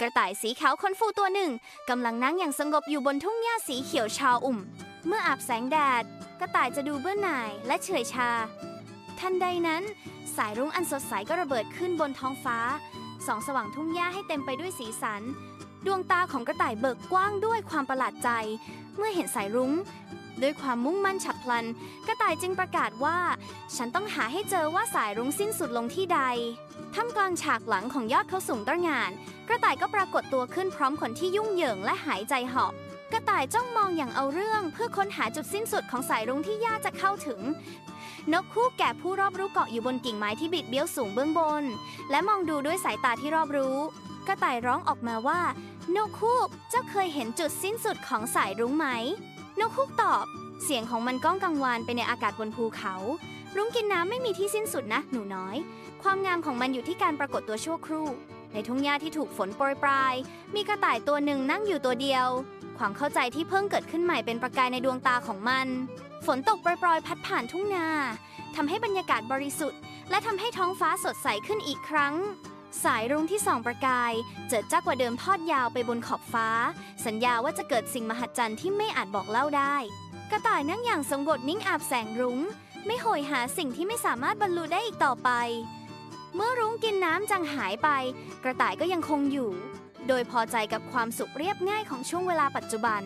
กระต่ายสีขาวขนฟูตัวหนึ่งกำลังนั่งอย่างสงบอยู่บนทุ่งหญ้าสีเขียวชาอุ่ม เมื่ออาบแสงแดด กระต่ายจะดูเบื่อหน่ายและเฉยชา ทันใดนั้น สายรุ้งอันสดใสก็ระเบิดขึ้นบนท้องฟ้าส่องสว่างทุ่งหญ้าให้เต็มไปด้วยสีสัน ดวงตาของกระต่ายเบิกกว้างด้วยความประหลาดใจ เมื่อเห็นสายรุ้ง ด้วยความมุ่งมั่นฉับพลัน กระต่ายจึงประกาศว่า ฉันต้องหาให้เจอว่าสายรุ้งสิ้นสุดลงที่ใด ท่ามกลางฉากหลังของยอดเขาสูงตระหง่าน กระต่ายก็ปรากฏตัวขึ้นพร้อมขนที่ยุ่งเหยิงและหายใจหอบกระต่ายจ้องมองอย่างเอาเรื่องเพื่อค้นหาจุดสิ้นสุดของสายรุ้งที่ยากจะเข้าถึง นกคู่แก่ผู้รอบรู้เกาะอยู่บนกิ่งไม้ที่บิดเบี้ยวสูงเบื้องบน และมองดูด้วยสายตาที่รอบรู้ กระต่ายร้องออกมาว่า นกคูกเจ้าเคยเห็นจุดสิ้นสุดของสายรุ้งไหม นกคูกตอบ เสียงของมันก้องกังวานไปในอากาศบนภูเขา รุ้งกินน้ำไม่มีที่สิ้นสุดนะ หนูน้อย ความงามของมันอยู่ที่การปรากฏตัวชั่วครู่ ในทุ่งหญ้าที่ถูกฝนโปรยปลาย มีกระต่ายตัวหนึ่งนั่งอยู่ตัวเดียว ความเข้าใจที่เพิ่งเกิดขึ้นใหม่เป็นประกายในดวงตาของมัน ฝนตกโปรยๆพัดผ่านทุ่งนาทำให้บรรยากาศบริสุทธิ์ และทำให้ท้องฟ้าสดใสขึ้นอีกครั้ง สายรุ้งที่ส่องประกาย เจิดจ้ากว่าเดิมทอดยาวไปบนขอบฟ้า สัญญาว่าจะเกิดสิ่งมหัศจรรย์ที่ไม่อาจบอกเล่าได้ กระต่ายนั่งอย่างสงบนิ่งอาบแสงรุง้ง ไม่โหยหาสิ่งที่ไม่สามารถบรรลุได้อีกต่อไป เมื่อรุ้งกินน้ำจางหายไป กระต่ายก็ยังคงอยู่ โดยพอใจกับความสุขเรียบง่ายของช่วงเวลาปัจจุบัน